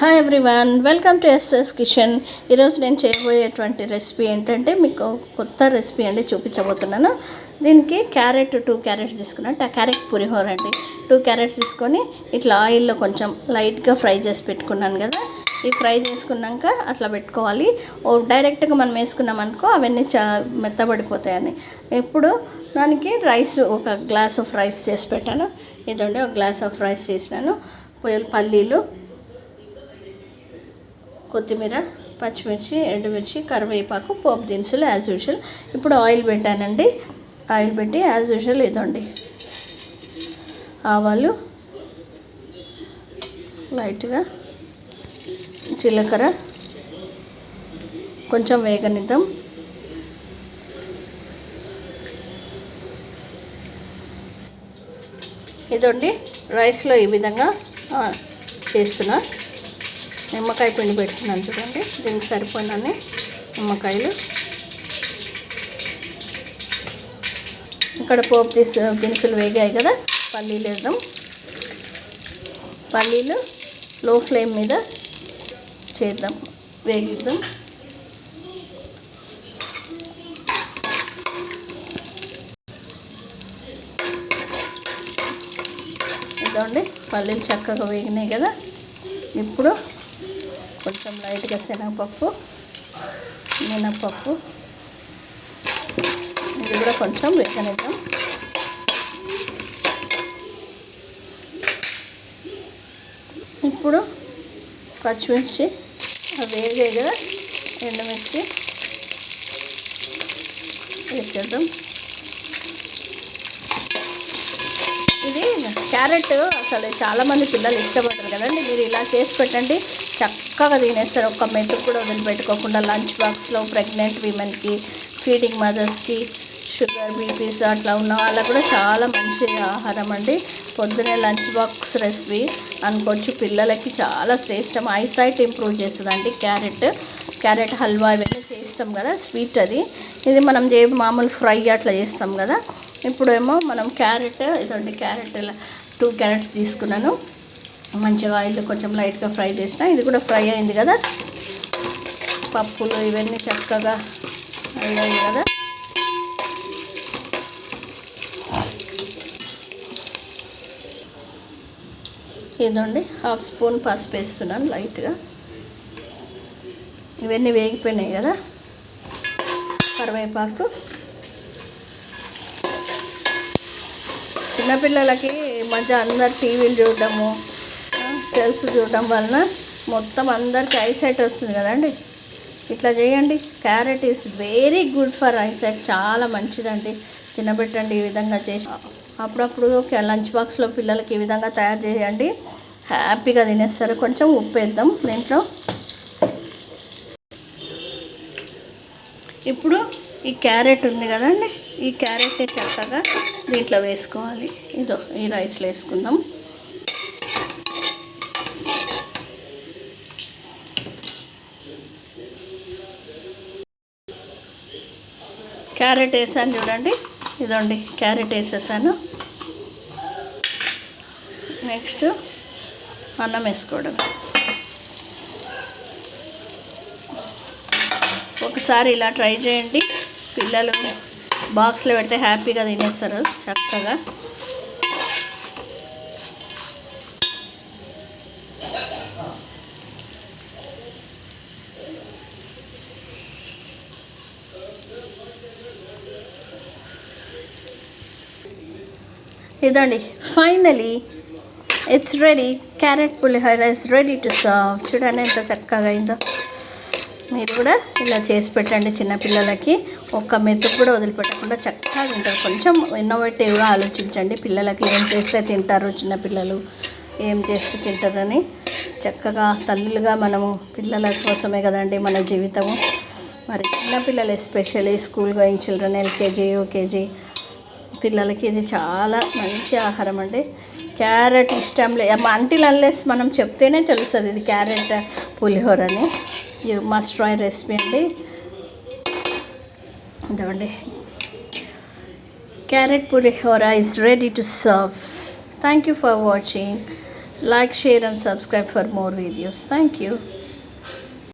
Hi everyone welcome to S S kitchen ఈరోజు నేను చేయబోయేటువంటి recipe ఏంటంటే మీకు కొత్త రెసిపీ అండి చూపించబోతున్నాను. దీనికి క్యారెట్ టూ క్యారెట్స్ తీసుకున్నట్టు ఆ క్యారెట్ పులిహోర అండి. టూ క్యారెట్స్ తీసుకొని ఇట్లా ఆయిల్లో కొంచెం లైట్గా ఫ్రై చేసి పెట్టుకున్నాను కదా. ఈ ఫ్రై చేసుకున్నాక అట్లా పెట్టుకోవాలి. ఓ డైరెక్ట్గా మనం వేసుకున్నాం అనుకో అవన్నీ చా మెత్తబడిపోతాయని. ఇప్పుడు దానికి రైస్ ఒక గ్లాస్ ఆఫ్ రైస్ చేసి పెట్టాను. ఇదండి ఒక గ్లాస్ ఆఫ్ రైస్ చేసినాను. పల్లీలు కొత్తిమీర పచ్చిమిర్చి ఎండుమిర్చి కరివేపాకు పోపు దినుసులు యాజ్ యూజువల్ ఇప్పుడు ఆయిల్ పెట్టానండి. ఆయిల్ పెట్టి యాజ్ యూజువల్ ఇదండి. ఆవాలు లైట్గా జీలకర్ర కొంచెం వేగనిద్దాం. ఇదండి రైస్లో ఈ విధంగా చేస్తున్నాను చేస్తున్నా. నిమ్మకాయ పిండి పెడుతున్నాను చూడండి. దీనికి సరిపోయినన్ని నిమ్మకాయలు. ఇక్కడ పోపు తీసు దినుసులు వేగాయి కదా పల్లీలు వేద్దాం. పల్లీలు లో ఫ్లేమ్ మీద చేద్దాం వేగిద్దాం. ఇదండి పల్లీలు చక్కగా వేగినాయి కదా. ఇప్పుడు కొంచెం లైట్గా శనగపప్పు మినపప్పు. ఇది కూడా కొంచెం వేగనిద్దాం. ఇప్పుడు పచ్చిమిర్చి అవి వేగాయి కదా ఎండుమిర్చి వేసేద్దాం. ఇది క్యారెట్ అసలు చాలామంది పిల్లలు ఇష్టపడతారు కదండి. మీరు ఇలా చేసి పెట్టండి. చక్కగా తినేస్తారు. ఒక్క మెతుకు కూడా వదిలిపెట్టుకోకుండా లంచ్ బాక్స్లో ప్రెగ్నెంట్ విమెన్కి ఫీడింగ్ మదర్స్కి షుగర్ బీపీస్ అట్లా ఉన్న వాళ్ళకు కూడా చాలా మంచి ఆహారం అండి. పొద్దునే లంచ్ బాక్స్ రెసిపీ అనుకోవచ్చు. పిల్లలకి చాలా శ్రేష్టం. ఐసైట్ ఇంప్రూవ్ చేస్తుందండి క్యారెట్. క్యారెట్ హల్వా ఇవన్నీ చేస్తాం కదా స్వీట్ అది. ఇది మనం చే మామూలు ఫ్రై అట్లా చేస్తాం కదా. ఇప్పుడేమో మనం క్యారెట్ ఇదండి క్యారెట్ ఇలా టూ క్యారెట్స్ తీసుకున్నాను. మంచిగా ఆయిల్ కొంచెం లైట్గా ఫ్రై చేసిన. ఇది కూడా ఫ్రై అయింది కదా. పప్పులు ఇవన్నీ చక్కగా అయ్యాయి కదా. ఇదండి హాఫ్ స్పూన్ పసుపు వేస్తున్నాను లైట్గా. ఇవన్నీ వేగిపోయినాయి కదా. కరివేపాకు. చిన్నపిల్లలకి మధ్య అందరు టీవీలు చూడడము సెల్స్ చూడటం వలన మొత్తం అందరికి ఐసైట్ వస్తుంది కదండి. ఇట్లా చేయండి. Carrot is very good for eyesight చాలా మంచిదండి. తినబెట్టండి ఈ విధంగా చేసి. అప్పుడప్పుడు లంచ్ బాక్స్లో పిల్లలకి ఈ విధంగా తయారు చేయండి. హ్యాపీగా తినేస్తారు. కొంచెం ఉప్పు వేద్దాం దీంట్లో. ఇప్పుడు ఈ క్యారెట్ ఉంది కదండి. ఈ క్యారెట్ని చక్కగా దీంట్లో వేసుకోవాలి. ఇదో ఈ రైస్లో వేసుకుందాం. క్యారెట్ వేసాను చూడండి. ఇదండి క్యారెట్ వేసేసాను. నెక్స్ట్ అన్నం వేసుకోవడం. ఒకసారి ఇలా ట్రై చేయండి. పిల్లలు బాక్స్లో పెడితే హ్యాపీగా తినేస్తారు చక్కగా. ఇదండి. Finally it's ready carrot pulihora is ready to serve చూడండి ఎంత చక్కగా అయిందో. మీరు కూడా ఇలా చేసి పెట్టండి చిన్నపిల్లలకి ఒక్క మెతుకు కూడా వదిలిపెట్టకుండా చక్కగా తింటారు. కొంచెం ఇన్నోవేటివ్గా ఆలోచించండి. పిల్లలకి ఏం చేస్తే తింటారు చిన్నపిల్లలు ఏం చేస్తే తింటారని చక్కగా తల్లులుగా మనము పిల్లల కోసమే కదండి మన జీవితము. మరి చిన్నపిల్లలు especially school going children LKG UKG పిల్లలకి ఇది చాలా మంచి ఆహారం అండి. క్యారెట్ ఇష్టం లే అంటిల్ అన్లెస్ మనం చెప్తేనే తెలుస్తుంది ఇది క్యారెట్ పులిహోర అని మస్ట్ ట్రై రెసిపీ అండి. ఇదండి carrot pulihora is ready to serve thank you for watching like share and subscribe for more videos thank you